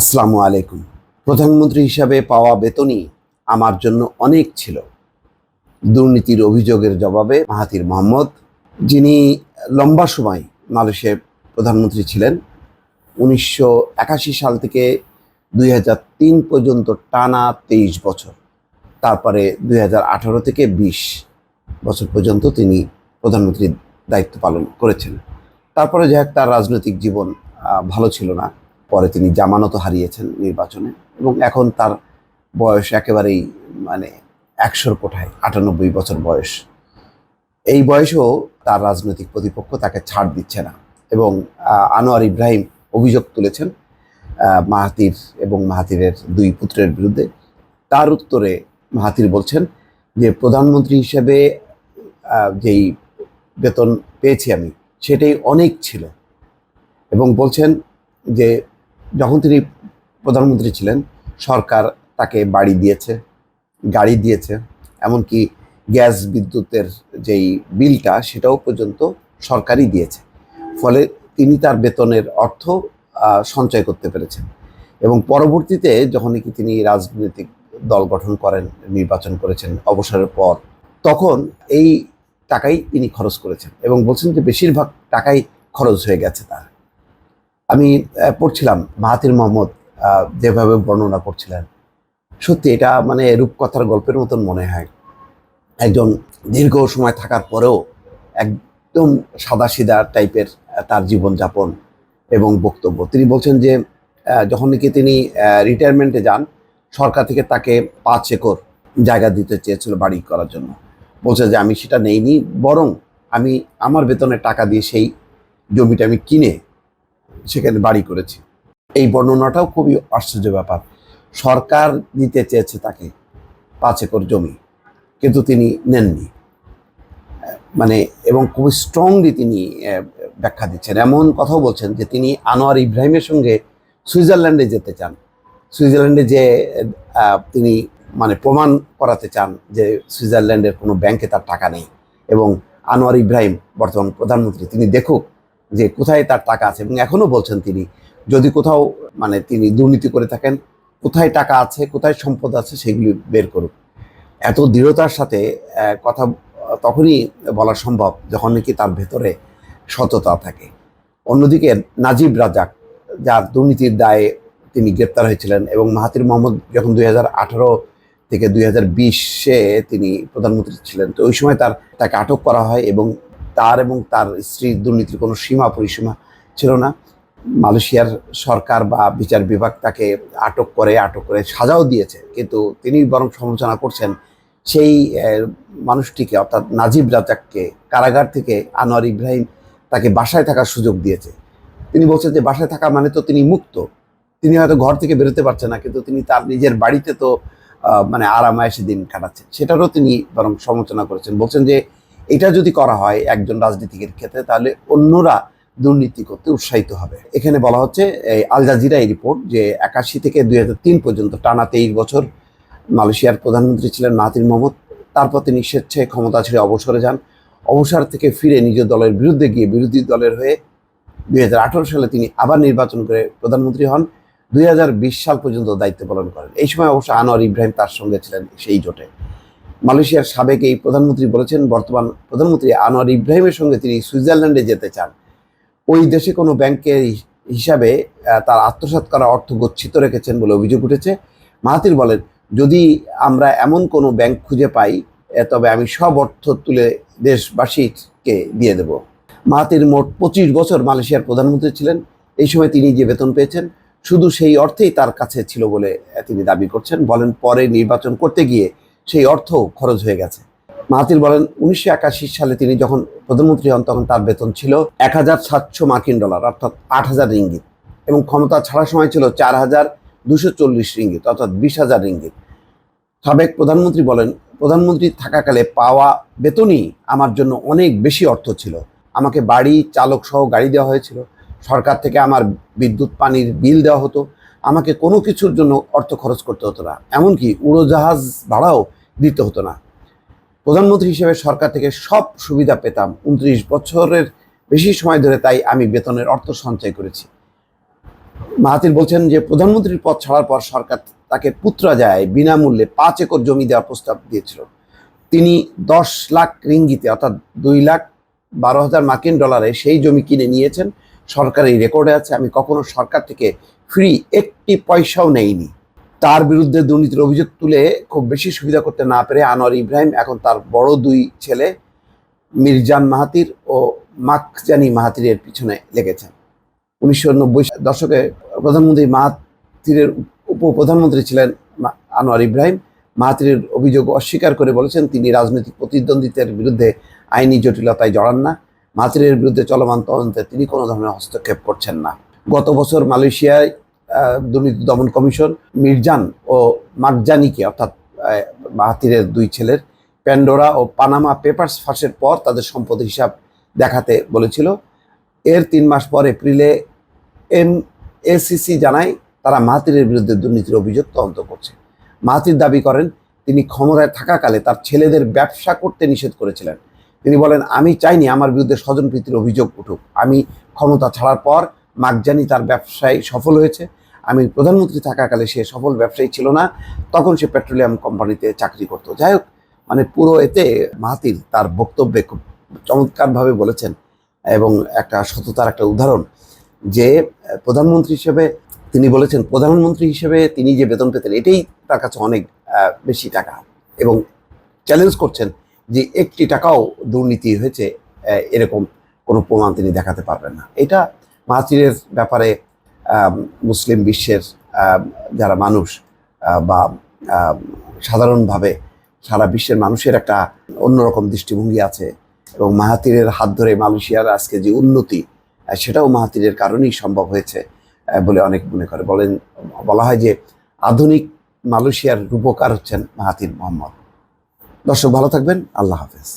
আসসালামু আলাইকুম। প্রধানমন্ত্রী হিসাবে পাওয়া বেতনই আমার জন্য অনেক ছিল। দুর্নীতির অভিযোগের জবাবে মাহাতির মোহাম্মদ, যিনি লম্বা সময় মালয়েশিয়ার প্রধানমন্ত্রী ছিলেন, উনিশশো একাশি সাল থেকে দুই পর্যন্ত টানা তেইশ বছর, তারপরে দুই থেকে বিশ বছর পর্যন্ত তিনি প্রধানমন্ত্রীর দায়িত্ব পালন করেছেন। তারপরে হোক, তার রাজনৈতিক জীবন ভালো ছিল না। পরে তিনি জামানতও হারিয়েছেন নির্বাচনে এবং এখন তার বয়স একেবারেই মানে একশোর কোঠায়, আটানব্বই বছর বয়স। এই বয়সেও তার রাজনৈতিক প্রতিপক্ষ তাকে ছাড় দিচ্ছে না এবং আনোয়ার ইব্রাহিম অভিযোগ তুলেছেন মাহাতির এবং মাহাতিরের দুই পুত্রের বিরুদ্ধে। তার উত্তরে মাহাতির বলছেন যে, প্রধানমন্ত্রী হিসেবে যেই বেতন পেয়েছি আমি, সেটাই অনেক ছিল। এবং বলছেন যে যখন তিনি প্রধানমন্ত্রী ছিলেন, সরকার তাকে বাড়ি দিয়েছে, গাড়ি দিয়েছে, এমনকি গ্যাস বিদ্যুতের যেই বিলটা, সেটাও পর্যন্ত সরকারই দিয়েছে। ফলে তিনি তার বেতনের অর্থ সঞ্চয় করতে পেরেছেন। এবং পরবর্তীতে যখন নাকি তিনি রাজনৈতিক দল গঠন করেন, নির্বাচন করেছেন, অবসরের পর, তখন এই টাকাই তিনি খরচ করেছেন। এবং বলছেন যে, বেশিরভাগ টাকাই খরচ হয়ে গেছে তার। আমি পড়ছিলাম মাহাতির মোহাম্মদ যেভাবে বর্ণনা করছিলেন। সত্যি এটা মানে রূপকথার গল্পের মতন মনে হয়। একজন দীর্ঘ সময় থাকার পরেও একদম সাদাসিধা টাইপের তার জীবনযাপন এবং বক্তব্য। তিনি বলছেন যে যখন নাকি তিনি রিটায়ারমেন্টে যান, সরকার থেকে তাকে পাঁচ একর জায়গা দিতে চেয়েছিল বাড়ি করার জন্য। বলছে যে, আমি সেটা নেইনি, বরং আমি আমার বেতনের টাকা দিয়ে সেই জমিটা আমি কিনে সেখানে বাড়ি করেছি। এই বর্ণনাটাও খুবই আশ্চর্য ব্যাপার। সরকার দিতে চেয়েছে তাকে পাঁচ একর জমি, কিন্তু তিনি নেননি। মানে এবং খুবই স্ট্রংলি তিনি ব্যাখ্যা দিচ্ছেন। এমন কথাও বলছেন যে তিনি আনোয়ার ইব্রাহিমের সঙ্গে সুইজারল্যান্ডে যেতে চান। সুইজারল্যান্ডে যে তিনি মানে প্রমাণ করাতে চান যে সুইজারল্যান্ডের কোনো ব্যাংকে তার টাকা নেই। এবং আনোয়ার ইব্রাহিম, বর্তমান প্রধানমন্ত্রী, তিনি দেখুক যে কোথায় তার টাকা আছে এবং এখনও বলছেন তিনি, যদি কোথাও মানে তিনি দুর্নীতি করে থাকেন, কোথায় টাকা আছে, কোথায় সম্পদ আছে সেগুলি বের করুক এত দৃঢ়তার সাথে কথা তখনই বলা সম্ভব যখন নাকি তার ভেতরে সততা থাকে। অন্যদিকে নাজিব রাজাক, যার দুর্নীতির দায়ে তিনি গ্রেপ্তার হয়েছিলেন এবং মাহাতির মোহাম্মদ যখন দুই থেকে দুই হাজার তিনি প্রধানমন্ত্রী ছিলেন, তো ওই সময় তার তাকে আটক করা হয় এবং তার এবং তার স্ত্রীর দুর্নীতির কোনো সীমা পরিসীমা ছিল না। মালয়েশিয়ার সরকার বা বিচার বিভাগ তাকে আটক করে আটক করে সাজাও দিয়েছে। কিন্তু তিনি বরং সমালোচনা করছেন সেই মানুষটিকে, অর্থাৎ নাজিব রাজাককে কারাগার থেকে আনোয়ার ইব্রাহিম তাকে বাসায় থাকার সুযোগ দিয়েছে। তিনি বলছেন যে বাসায় থাকা মানে তো তিনি মুক্ত। তিনি হয়তো ঘর থেকে বেরোতে পারছেন না, কিন্তু তিনি তার নিজের বাড়িতে তো মানে আরামায়েশে দিন কাটাচ্ছেন। সেটারও তিনি বরং সমালোচনা করেছেন। বলছেন যে এটা যদি করা হয় একজন রাজনীতিকের ক্ষেত্রে, তাহলে অন্যরা দুর্নীতি করতে উৎসাহিত হবে। এখানে বলা হচ্ছে, এই আল জাজিরা এই রিপোর্ট যে একাশি থেকে দুই পর্যন্ত টানা তেইশ বছর মালয়েশিয়ার প্রধানমন্ত্রী ছিলেন মাহাতির মোহাম্মদ। তারপর তিনি স্বেচ্ছায় ক্ষমতা ছেড়ে অবসরে যান। অবসর থেকে ফিরে নিজ দলের বিরুদ্ধে গিয়ে বিরোধী দলের হয়ে দুই হাজার আঠেরো সালে তিনি আবার নির্বাচন করে প্রধানমন্ত্রী হন। দুই হাজার বিশ সাল পর্যন্ত দায়িত্ব পালন করেন। এই সময় অবশ্য আনোয়ার ইব্রাহিম তার সঙ্গে ছিলেন সেই জোটে। মালয়েশিয়ার সাবেক এই প্রধানমন্ত্রী বলেছেন, বর্তমান প্রধানমন্ত্রী আনোয়ার ইব্রাহিমের সঙ্গে তিনি সুইজারল্যান্ডে যেতে চান। ওই দেশে কোনো ব্যাংকের হিসাবে তার আত্মসাৎ করা অর্থ গচ্ছিত রেখেছেন বলে অভিযোগ উঠেছে। মাহাতির বলেন, যদি আমরা এমন কোনো ব্যাংক খুঁজে পাই তবে আমি সব অর্থ তুলে দেশবাসীকে দিয়ে দেব। মাহাতির মোট পঁচিশ বছর মালয়েশিয়ার প্রধানমন্ত্রী ছিলেন। এই সময় তিনি যে বেতন পেয়েছেন, শুধু সেই অর্থেই তার কাছে ছিল বলে তিনি দাবি করছেন। বলেন, পরে নির্বাচন করতে গিয়ে সেই অর্থ খরচ হয়ে গেছে। মাহাতির বলেন, উনিশশো একাশি সালে তিনি যখন প্রধানমন্ত্রী হন, তখন তার বেতন ছিল এক হাজার সাতশো মার্কিন ডলার, অর্থাৎ আট হাজার রিঙ্গিত। এবং ক্ষমতা ছাড়ার সময় ছিল চার হাজার দুশো চল্লিশ রিঙ্গিত, অর্থাৎ বিশ হাজার রিঙ্গিত। সাবেক প্রধানমন্ত্রী বলেন, প্রধানমন্ত্রী থাকাকালে পাওয়া বেতনই আমার জন্য অনেক বেশি অর্থ ছিল। আমাকে বাড়ি, চালক সহ গাড়ি দেওয়া হয়েছিল। সরকার থেকে আমার বিদ্যুৎ, পানির বিল দেওয়া হতো। আমাকে কোনো কিছুর জন্য অর্থ খরচ করতে হতো না। এমনকি উড়োজাহাজ ভাড়াও দিতে হতো না। প্রধানমন্ত্রী হিসেবে সরকার থেকে সব সুবিধা পেতাম। উনত্রিশ বছরের বেশি সময় ধরে তাই আমি বেতনের অর্থ সঞ্চয় করেছি। মাহাতির বলছেন যে, প্রধানমন্ত্রীর পদ ছাড়ার পর সরকার তাকে পুত্রা যায়, বিনামূল্যে পাঁচ একর জমি দেওয়ার প্রস্তাব দিয়েছিল। তিনি দশ লাখ রিঙ্গিতে, অর্থাৎ দুই লাখ বারো হাজার মার্কিন ডলারে সেই জমি কিনে নিয়েছেন। সরকারি রেকর্ডে আছে, আমি কখনো সরকার থেকে ফ্রি একটি পয়সাও নেইনি। তার বিরুদ্ধে দুর্নীতির অভিযোগ তুলে খুব বেশি সুবিধা করতে না পেরে আনোয়ার ইব্রাহিম এখন তার বড় দুই ছেলে মির্জান মাহাতির ও মাকজানি মাহাতিরের পিছনে লেগেছেন উনিশশো নব্বই দশকে প্রধানমন্ত্রী মাহাতিরের উপপ্রধানমন্ত্রী ছিলেন আনোয়ার ইব্রাহিম। মাহাতিরের অভিযোগ অস্বীকার করে বলেছেন, তিনি রাজনৈতিক প্রতিদ্বন্দ্বিতার বিরুদ্ধে আইনি জটিলতায় জড়ান না। মাহাতিরের বিরুদ্ধে চলমান তদন্তে তিনি কোনো ধরনের হস্তক্ষেপ করছেন না। গত বছর মালয়েশিয়ায় দুর্নীতি দমন কমিশন মির্জান ও মাকজানিকে অর্থাৎ মাহাতিরের দুই ছেলের, প্যান্ডোরা ও পানামা পেপার্স ফাঁসের পর তাদের সম্পদ হিসাব দেখাতে বলেছিল। এর তিন মাস পর এপ্রিলে এম এসিসি জানায় তারা মাহাতিরের বিরুদ্ধে দুর্নীতির অভিযোগ তদন্ত করছে। মাহাতির দাবি করেন, তিনি ক্ষমতায় থাকাকালে তার ছেলেদের ব্যবসা করতে নিষেধ করেছিলেন। তিনি বলেন, আমি চাইনি আমার বিরুদ্ধে স্বজনপ্রীতির অভিযোগ উঠুক। আমি ক্ষমতা ছাড়ার পর মাকজানি তার ব্যবসায় সফল হয়েছে। আমি প্রধানমন্ত্রী থাকাকালে সে সফল ব্যবসায়ী ছিল না, তখন সে পেট্রোলিয়াম কোম্পানিতে চাকরি করতো। যাই হোক মানে পুরো এতে মাহাতির তার বক্তব্যে খুব চমৎকারভাবে বলেছেন এবং একটা সততার একটা উদাহরণ যে, প্রধানমন্ত্রী হিসেবে তিনি বলেছেন, প্রধানমন্ত্রী হিসেবে তিনি যে বেতন পেতেন, এটাই তার কাছে অনেক বেশি টাকা। এবং চ্যালেঞ্জ করছেন যে, একটি টাকাও দুর্নীতি হয়েছে এরকম কোনো প্রমাণ তিনি দেখাতে পারবেন না। এটা মাহাতিরের ব্যাপারে মুসলিম বিশ্বের যারা মানুষ বা সাধারণভাবে সারা বিশ্বের মানুষের একটা অন্যরকম দৃষ্টিভঙ্গি আছে এবং মাহাতিরের হাত ধরে মালয়েশিয়ার আজকে যে উন্নতি সেটাও মাহাতিরের কারণেই সম্ভব হয়েছে বলে অনেক মনে করে। বলেন, বলা হয় যে আধুনিক মালয়েশিয়ার রূপকার হচ্ছেন মাহাতির মোহাম্মদ। দর্শক, ভালো থাকবেন। আল্লাহ হাফেজ।